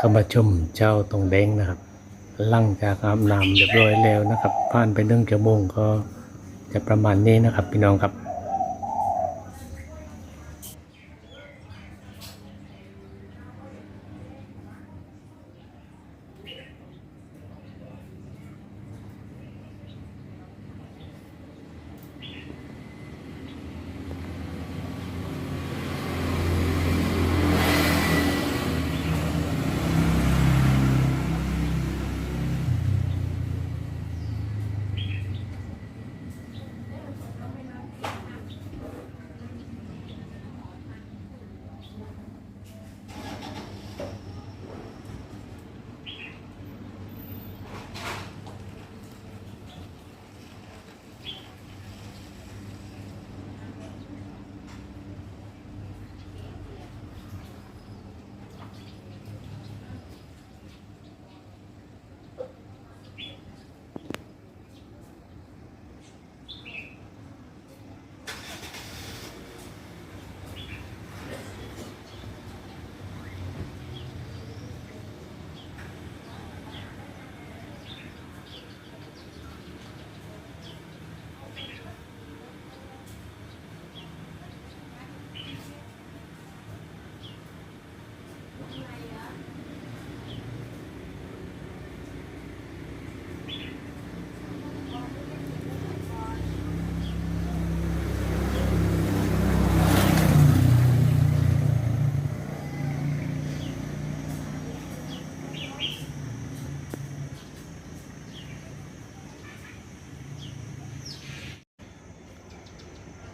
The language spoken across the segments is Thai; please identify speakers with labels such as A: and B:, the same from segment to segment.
A: ครับเข้ามาชมเจ้าตรงแดงนะครับ หลั่งจากอาบน้ำเรียบร้อยแล้วนะครับ ผ่านไปหนึ่งชั่วโมงก็จะประมาณนี้นะครับ พี่น้องครับ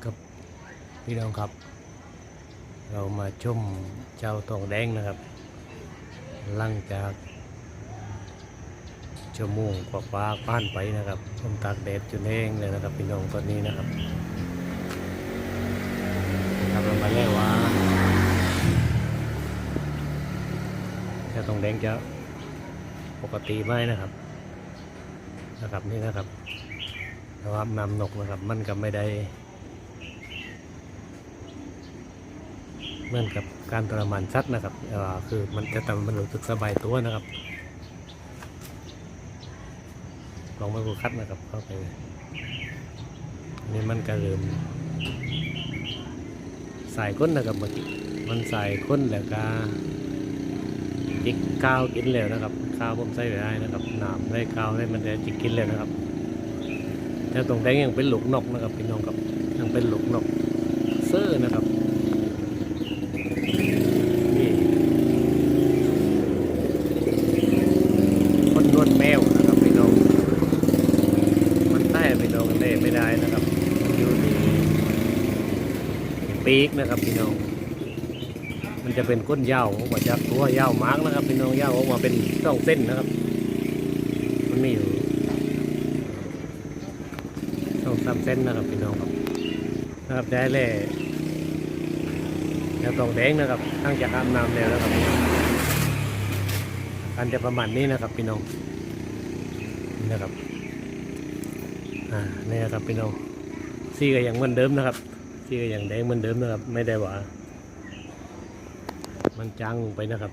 A: ครับ พี่น้องครับ เรามาชมเจ้าตองแดงนะครับ หลังจากชั่วโมงกว่าๆผ่านไปนะครับผมตากแดดจนแห้งเลยนะครับพี่น้องตอนนี้นะครับนะครับเรามาแล้วว่าเจ้าตองแดงจะปกติไหมนะครับนะครับนี่นะครับแต่ว่านำนกนะครับมันก็ไม่ได้ เหมือนกับการทรมานสัตว์นะครับคือมันจะทำให้มันรู้สึกสบายตัวนะครับลองไปบูคัดนะครับเข้าไปนี่มันก็เริ่มใส่ก้นนะครับเมื่อกี้มันใส่ก้นแล้วก็จิกข้าวกินแล้วนะครับข้าวผมใส่ไม่ได้นะครับหน้ำได้ข้าวได้มันจะจิกกินแล้วนะครับแต่ตรงแดงยังเป็นหลูกนกนะครับพี่น้องครับยังเป็นหลูกนกเซอร์นะครับ นี่คนนวดแมวนะครับพี่น้อง มันใต้พี่น้องเล่ ได้นะครับอยู่ที่ปีกนะครับพี่น้อง มันจะเป็นก้นยาวออกมาจากตัวยาวมากนะครับพี่น้องยาวออกมาเป็นสองเส้นนะครับ มันมีอยู่สองสามเส้นนะครับพี่น้องครับนะครับได้เลยแล้วตองแดงนะครับตั้งจากอาบน้ำแล้วนะครับพี่น้องอันจะประมาณนี้นะครับพี่น้องนี่นะครับ อ่านี่นะครับพี่น้องซี่ก็ยังเหมือนเดิมนะครับซี่ก็ยังแดงเหมือนเดิมนะครับ ไม่ได้หว่ามันจางลงไปนะครับ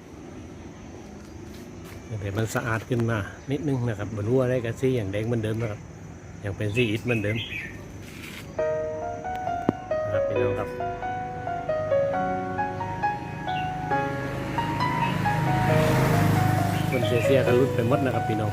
A: แต่มันสะอาดขึ้นมานิดนึงนะครับบรรลุอะไรกับซี่อย่างแดงเหมือนเดิมนะครับยังเป็นซี่อิฐเหมือนเดิมนะครับพี่น้องครับคนเสียๆกันรุดไปหมดนะครับพี่น้อง